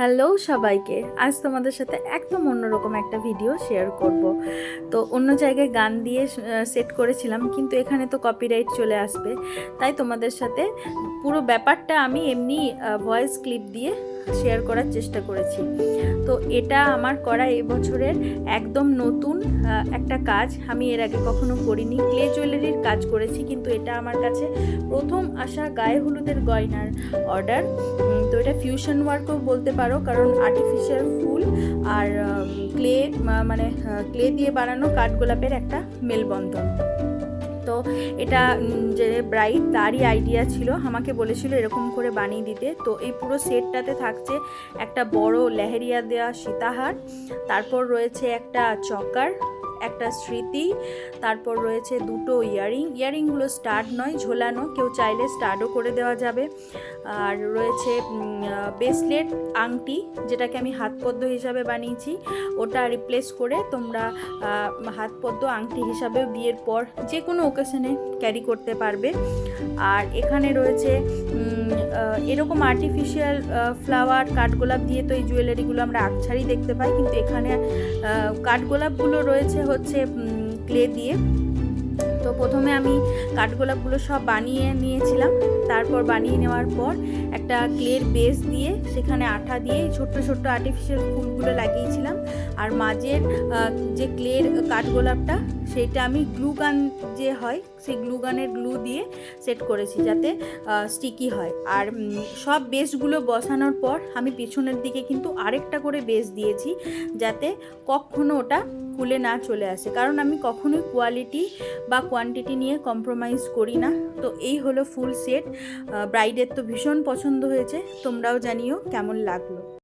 Hello সবাইকে। আজ তোমাদের সাথে একদম অন্যরকম একটা ভিডিও শেয়ার করব। তো অন্য জায়গায় গান দিয়ে সেট করেছিলাম, কিন্তু এখানে তো কপিরাইট চলে আসবে। তাই তোমাদের সাথে পুরো ব্যাপারটা আমি এমনি ভয়েস ক্লিপ দিয়ে শেয়ার করার চেষ্টা করেছি। তো এটা আমার করা এবছরের একদম নতুন একটা কাজ। আমি এর আগে কখনো করিনি। ক্লে জুয়েলারির কাজ করেছি, কিন্তু এটা আমার কাছে প্রথম আসা গায়ে হলুদের গয়নার অর্ডার তো এটা ফিউশন ওয়ার্কও বলতে পারো। কারণ আর্টিফিশিয়াল ফুল আর ক্লে মানে ক্লে দিয়ে বানানো কাঠগোলাপের একটা মেলবন্ধন। তো এটা যে ব্রাইট তারই আইডিয়া ছিল, আমাকে বলেছিল এরকম করে বানিয়ে দিতে। তো এই পুরো সেটটাতে থাকছে একটা বড় লেহেরিয়া দেওয়া সীতাহার, তারপর রয়েছে একটা চকার একটা স্মৃতি, তারপর রয়েছে দুটো ইয়ারিং। ইয়ারিংগুলো স্টার্ট নয়, ঝোলানো, কেউ চাইলে স্টার্টও করে দেওয়া যাবে। আর রয়েছে বেসলেট আংটি, যেটাকে আমি হাতপদ্ম হিসাবে বানিয়েছি। ওটা রিপ্লেস করে তোমরা হাতপদ্ম, আংটি হিসাবেও বিয়ের পর যে কোনো ওকেশনে ক্যারি করতে পারবে। আর এখানে রয়েছে এরকম আর্টিফিশিয়াল ফ্লাওয়ার কাঠগোলাপ দিয়ে তো এই জুয়েলারিগুলো আমরা আকছাড়ি দেখতে পাই। কিন্তু এখানে কাঠগোলাপগুলো রয়েছে হচ্ছে ক্লে দিয়ে। তো প্রথমে আমি কাঠগোলাপগুলো সব বানিয়ে নিয়েছিলাম। তারপর বানিয়ে নেওয়ার পর একটা ক্লের বেস দিয়ে সেখানে আঠা দিয়ে ছোট্ট ছোট্ট আর্টিফিশিয়াল ফুলগুলো লাগিয়েছিলাম। আর মাঝের যে ক্লের কাঠগোলাপটা সেইটা আমি গ্লু গান যে হয়, সেই গ্লু গানের গ্লু দিয়ে সেট করেছি যাতে স্টিকি হয়। আর সব বেসগুলো বসানোর পর আমি পিছনের দিকে কিন্তু আরেকটা করে বেস দিয়েছি যাতে কখনো ওটা খুলে না চলে আসে। কারণ আমি কখনোই কোয়ালিটি বা কোয়ান্টিটি নিয়ে কম্প্রোমাইজ করি না। তো এই হলো ফুল সেট ব্রাইডের তো ভীষণ পছন্দ হয়েছে। তোমরাও জানিও কেমন লাগল।